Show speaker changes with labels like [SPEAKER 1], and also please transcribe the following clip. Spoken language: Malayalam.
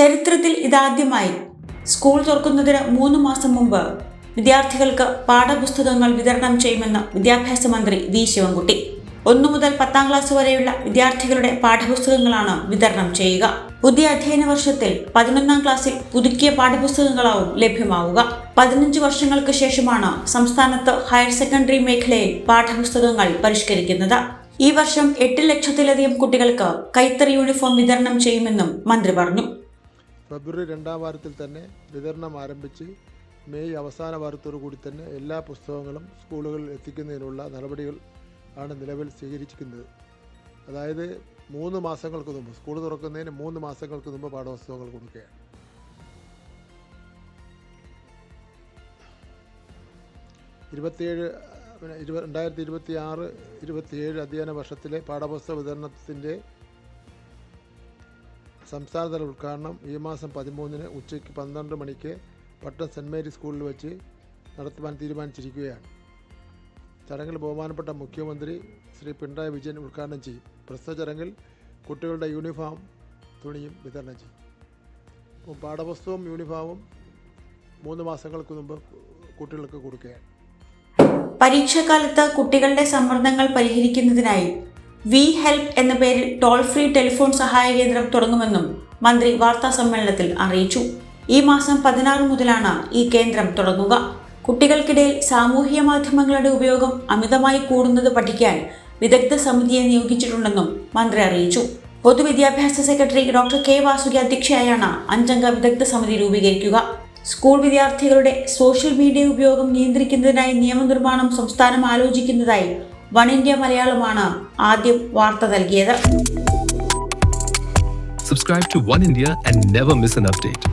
[SPEAKER 1] ചരിത്രത്തിൽ ഇതാദ്യമായി സ്കൂൾ തുറക്കുന്നതിന് മൂന്ന് മാസം മുമ്പ് വിദ്യാർത്ഥികൾക്ക് പാഠപുസ്തകങ്ങൾ വിതരണം ചെയ്യുമെന്ന് വിദ്യാഭ്യാസ മന്ത്രി വി ശിവൻകുട്ടി. ഒന്നു മുതൽ പത്താം ക്ലാസ് വരെയുള്ള വിദ്യാർത്ഥികളുടെ പാഠപുസ്തകങ്ങളാണ് വിതരണം ചെയ്യുക. പുതിയ അധ്യയന വർഷത്തിൽ പതിനൊന്നാം ക്ലാസ്സിൽ പുതുക്കിയ പാഠപുസ്തകങ്ങളാവും ലഭ്യമാവുക. പതിനഞ്ച് വർഷങ്ങൾക്ക് ശേഷമാണ് സംസ്ഥാനത്ത് ഹയർ സെക്കൻഡറി മേഖലയിൽ പാഠപുസ്തകങ്ങൾ പരിഷ്കരിക്കുന്നത്. ഈ വർഷം എട്ട് ലക്ഷത്തിലധികം കുട്ടികൾക്ക് കൈത്തറി യൂണിഫോം വിതരണം ചെയ്യുമെന്നും മന്ത്രി പറഞ്ഞു.
[SPEAKER 2] ഫെബ്രുവരി രണ്ടാം വാരത്തിൽ തന്നെ വിതരണം ആരംഭിച്ച് മെയ് അവസാന വാരത്തോടു കൂടി തന്നെ എല്ലാ പുസ്തകങ്ങളും സ്കൂളുകളിൽ എത്തിക്കുന്നതിനുള്ള നടപടികൾ ആണ് നിലവിൽ സ്വീകരിച്ചിരിക്കുന്നത്. അതായത് മൂന്ന് മാസങ്ങൾക്ക് മുമ്പ് സ്കൂൾ തുറക്കുന്നതിന് മൂന്ന് മാസങ്ങൾക്ക് മുമ്പ് പാഠപുസ്തകങ്ങൾ കൊടുക്കുകയാണ്. ഇരുപത്തിയേഴ് പിന്നെ ഇരുപ രണ്ടായിരത്തി ഇരുപത്തി ആറ് ഇരുപത്തിയേഴ് അധ്യയന വർഷത്തിലെ പാഠപുസ്തക വിതരണത്തിന്റെ സംസ്ഥാനതല ഉദ്ഘാടനം ഈ മാസം പതിമൂന്നിന് ഉച്ചയ്ക്ക് പന്ത്രണ്ട് മണിക്ക് പട്ടം സെന്റ് മേരി സ്കൂളിൽ വെച്ച് നടത്തുവാൻ തീരുമാനിച്ചിരിക്കുകയാണ്. ചടങ്ങിൽ ബഹുമാനപ്പെട്ട മുഖ്യമന്ത്രി ശ്രീ പിണറായി വിജയൻ ഉദ്ഘാടനം ചെയ്യും. പ്രസ്തുത ചടങ്ങിൽ കുട്ടികളുടെ യൂണിഫോം തുണിയും വിതരണം ചെയ്യും. അപ്പോൾ പാഠപുസ്തകവും യൂണിഫോമും മൂന്ന് മാസങ്ങൾക്ക് മുമ്പ് കുട്ടികൾക്ക് കൊടുക്കുകയാണ്.
[SPEAKER 1] പരീക്ഷാകാലത്ത് കുട്ടികളുടെ സമ്മർദ്ദങ്ങൾ പരിഹരിക്കുന്നതിനായി വി ഹെൽപ്പ് എന്ന പേരിൽ ടോൾ ഫ്രീ ടെലിഫോൺ സഹായ കേന്ദ്രം തുടങ്ങുമെന്നും മന്ത്രി വാർത്താ സമ്മേളനത്തിൽ അറിയിച്ചു. ഈ മാസം പതിനാറ് മുതലാണ് ഈ കേന്ദ്രം തുടങ്ങുക. കുട്ടികൾക്കിടയിൽ സാമൂഹ്യ മാധ്യമങ്ങളുടെ ഉപയോഗം അമിതമായി കൂടുന്നത് പഠിക്കാൻ വിദഗ്ധ സമിതിയെ നിയോഗിച്ചിട്ടുണ്ടെന്നും മന്ത്രി അറിയിച്ചു. പൊതുവിദ്യാഭ്യാസ സെക്രട്ടറി ഡോക്ടർ കെ വാസുകി അധ്യക്ഷയായാണ് അഞ്ചംഗ വിദഗ്ധ സമിതി രൂപീകരിക്കുക. സ്കൂൾ വിദ്യാർത്ഥികളുടെ സോഷ്യൽ മീഡിയ ഉപയോഗം നിയന്ത്രിക്കുന്നതിനായി നിയമനിർമ്മാണം സംസ്ഥാനം ആലോചിക്കുന്നതായി വൺ ഇന്ത്യ മലയാളമാണ് ആദ്യം വാർത്ത നൽകിയത്.
[SPEAKER 3] Subscribe to one India and never miss an update